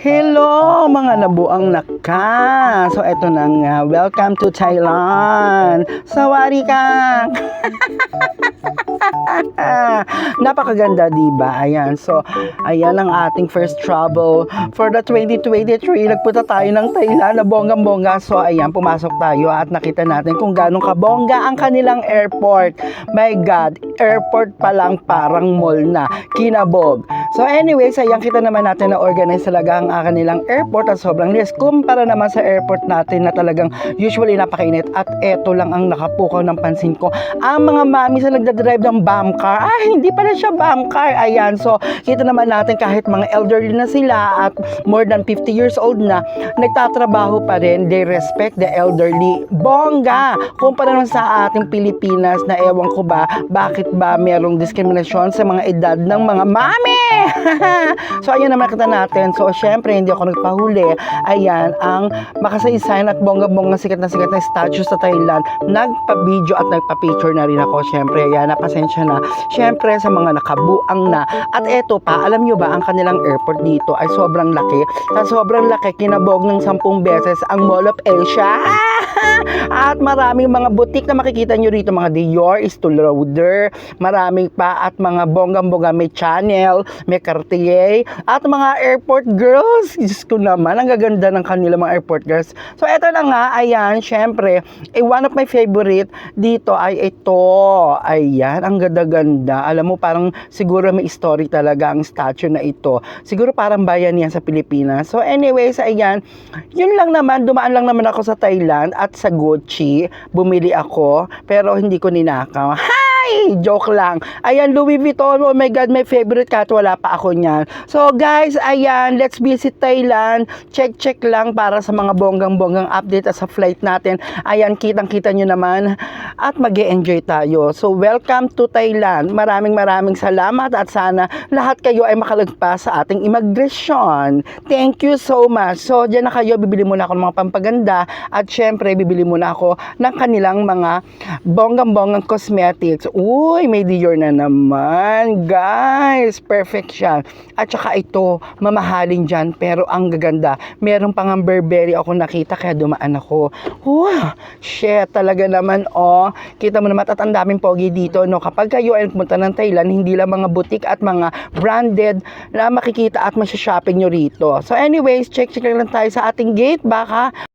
Hello mga nabuang naka. So eto na nga, welcome to Thailand. Sawari ka. Napakaganda 'di ba? Ayan. So ayan ang ating first travel for the 2023. Nagpunta tayo ng Thailand na bonggang-bongga. So ayan, pumasok tayo at nakita natin kung gaano kabongga ang kanilang airport. My God, airport pa lang parang mall na. Kinabog. So anyways, ayan kita naman natin na organize talaga ang ah, kanilang airport at sobrang linis. Kumpara naman sa airport natin na talagang usually napakainit at eto lang ang nakapukaw ng pansin ko. Ang mga mami sa nagdadrive ng bam car, ah hindi pala siya bam car. Ayan, so kita naman natin kahit mga elderly na sila at more than 50 years old na, nagtatrabaho pa rin. They respect the elderly. Bongga! Kumpara naman sa ating Pilipinas na ewan ko ba, bakit ba merong diskriminasyon sa mga edad ng mga mami? so, ayan naman kita natin. So, syempre, hindi ako nagpahuli. Ayan, ang makasaysayan at bongga-bongga sikat na sikat na statue sa Thailand. Nagpa-video at nagpa-picture na rin ako. Syempre, ayan, napasensya na. Syempre, sa mga nakabuang na. At eto pa, alam nyo ba, ang kanilang airport dito ay sobrang laki. Sa sobrang laki, kinabog ng sampung beses ang Mall of Asia. at maraming mga butik na makikita nyo rito, mga Dior, Estee Lauder, maraming pa at mga bonggang-bongga may Chanel, may Cartier, at mga airport girls. Diyos ko naman, ang gaganda ng kanila mga airport girls. So, eto na nga, ayan, syempre, eh, one of my favorite dito ay ito. Ayan, ang ganda-ganda. Alam mo, parang siguro may story talaga ang statue na ito. Siguro parang bayan yan sa Pilipinas. So, anyways, ayan, yun lang naman, dumaan lang naman ako sa Thailand at sa Gucci. Bumili ako, pero hindi ko ninakaw. Hi! Joke lang. Ayan, Louis Vuitton. Oh my God, my favorite cat. Wala pa ako niyan. So, guys, ayan, let's visit Thailand. Check-check lang para sa mga bonggang-bonggang update at sa flight natin. Ayan, kitang-kita nyo naman. At mag enjoy tayo. So, welcome to Thailand. Maraming maraming salamat at sana lahat kayo ay makalagpas sa ating immigration. Thank you so much. So, dyan na kayo. Bibili muna ako ng mga pampaganda. At syempre, bibili muna ako ng kanilang mga bonggang-bonggang cosmetics. Uy, may Dior na naman. Guys, perfect siya. At saka ito, mamahalin dyan. Pero ang gaganda. Meron pang ang Burberry ako nakita kaya dumaan ako. Wow, shit, talaga naman oh. Kita mo naman at ang daming pogi dito no. Kapag kayo ay pumunta ng Thailand, hindi lang mga boutique at mga branded na makikita at masya-shopping nyo rito. So anyways, check-check lang tayo sa ating gate. Baka